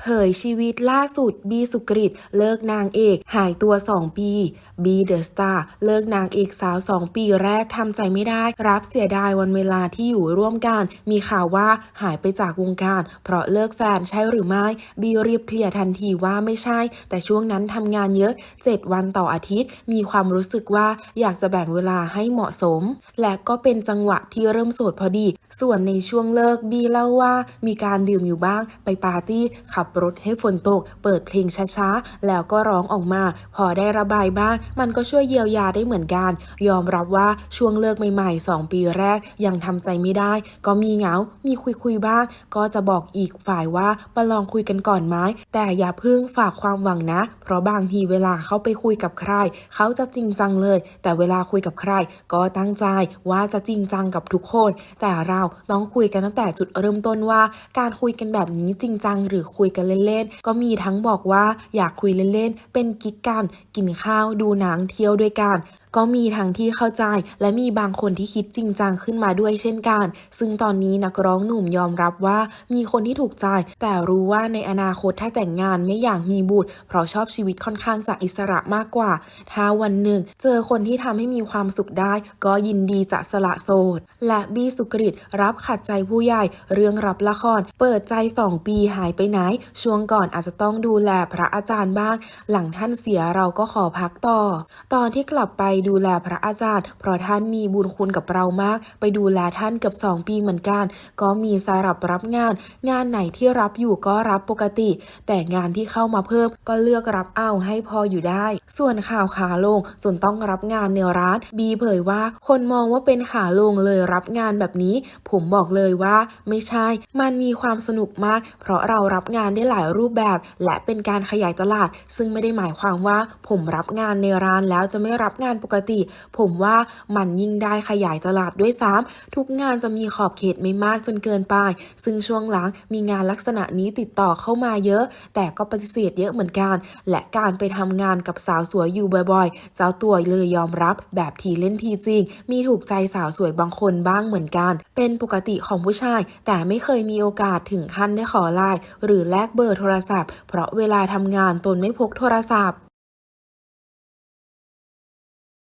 เผยชีวิตล่าสุดบีสุกริตเลิกนางเอก หายตัว 2 ปีบีเดอะสตาร์เลิกนางเอกสาว 2 ปีแรกทำใจไม่ได้ รับเสียดายวันเวลาที่อยู่ร่วมกัน มีข่าวว่าหายไปจากวงการ เพราะเลิกแฟนใช่หรือไม่บีรีบเคลียร์ทันทีว่าไม่ใช่ แต่ช่วงนั้นทำงานเยอะ 7 วันต่ออาทิตย์ มีความรู้สึกว่าอยากจะแบ่งเวลาให้เหมาะสม และก็เป็นจังหวะที่เริ่มโสดพอดี ส่วนในช่วงเลิกบีเล่าว่ามีการดื่มอยู่บ้างไปปาร์ตี้ขับรถให้ฝนตก เปิดเพลงช้าๆ แล้วก็ร้องออกมา พอได้ระบายบ้าง มันก็ช่วยเยียวยาได้เหมือนกัน ยอมรับว่าช่วงเลิกใหม่ๆ 2 ปีแรกยังทำใจไม่ได้ ก็มีเหงา มีคุยๆบ้าง ก็จะบอกอีกฝ่ายว่ามาลองคุยกันก่อนไหมแต่อย่าเพิ่งฝากความหวังนะ เพราะบางทีเวลาเขาไปคุยกับใคร เขาจะจริงจังเลย แต่เวลาคุยกับใคร ก็ตั้งใจว่าจะจริงจังกับทุกคน แต่เราต้องคุยกันตั้งแต่จุดเริ่มต้นว่า การคุยกันแบบนี้จริงจังหรือคุยกันเล่นๆ ก็มีทั้งบอกว่าอยากคุยเล่นๆ เป็นกิ๊กกัน กินข้าวดูหนังเที่ยวด้วยกัน ก็มีทั้งที่เข้าใจ และมีบางคนที่คิดจริงจังขึ้นมาด้วยเช่นกัน ซึ่งตอนนี้นักร้องหนุ่มยอมรับว่ามีคนที่ถูกใจ แต่รู้ว่าในอนาคตถ้าแต่งงานไม่อยากมีบุตร เพราะชอบชีวิตค่อนข้างจะอิสระมากกว่า ถ้าวันหนึ่ง เจอคนที่ทำให้มีความสุขได้ ก็ยินดีจะสละโสด และบี้สุกริตรับขัดใจผู้ใหญ่ เรื่องรับละคร เปิดใจ 2 ปีหายไปไหน ช่วงก่อนอาจจะต้องดูแลพระอาจารย์บ้าง หลังท่านเสียเราก็ขอพักต่อ ตอนที่กลับไปดูแลพระอาจารย์ เพราะท่านมีบุญคุณกับเรามาก ไปดูแลท่านเกือบ2 ปีเหมือนกัน ก็มีสารับรับงาน งานไหนที่รับอยู่ก็รับปกติ แต่งานที่เข้ามาเพิ่มก็เลือกรับเอาให้พออยู่ได้ ส่วนข่าวขาลง ส่วนต้องรับงานในร้านบีเผยว่า คนมองว่าเป็นขาลงเลยรับงานแบบนี้ ผมบอกเลยว่า ไม่ใช่ มันมีความสนุกมาก เพราะเรารับงานได้หลายรูปแบบ และเป็นการขยายตลาด ซึ่งไม่ได้หมายความว่า ผมรับงานในร้านแล้วจะไม่รับงานปกติ ผมว่ามันยิ่งได้ขยายตลาดด้วยซ้ำทุกงานจะมีขอบเขตไม่มากจนเกินไป ซึ่งช่วงหลังมีงานลักษณะนี้ติดต่อเข้ามาเยอะ แต่ก็ปฏิเสธเยอะเหมือนกัน และการไปทำงานกับสาวสวยอยู่บ่อยๆ เจ้าตัวเลยยอมรับแบบทีเล่นทีจริง มีถูกใจสาวสวยบางคนบ้างเหมือนกัน เป็นปกติของผู้ชาย แต่ไม่เคยมีโอกาสถึงขั้นได้ขอไลน์หรือแลกเบอร์โทรศัพท์ เพราะเวลาทำงานตนไม่พกโทรศัพท์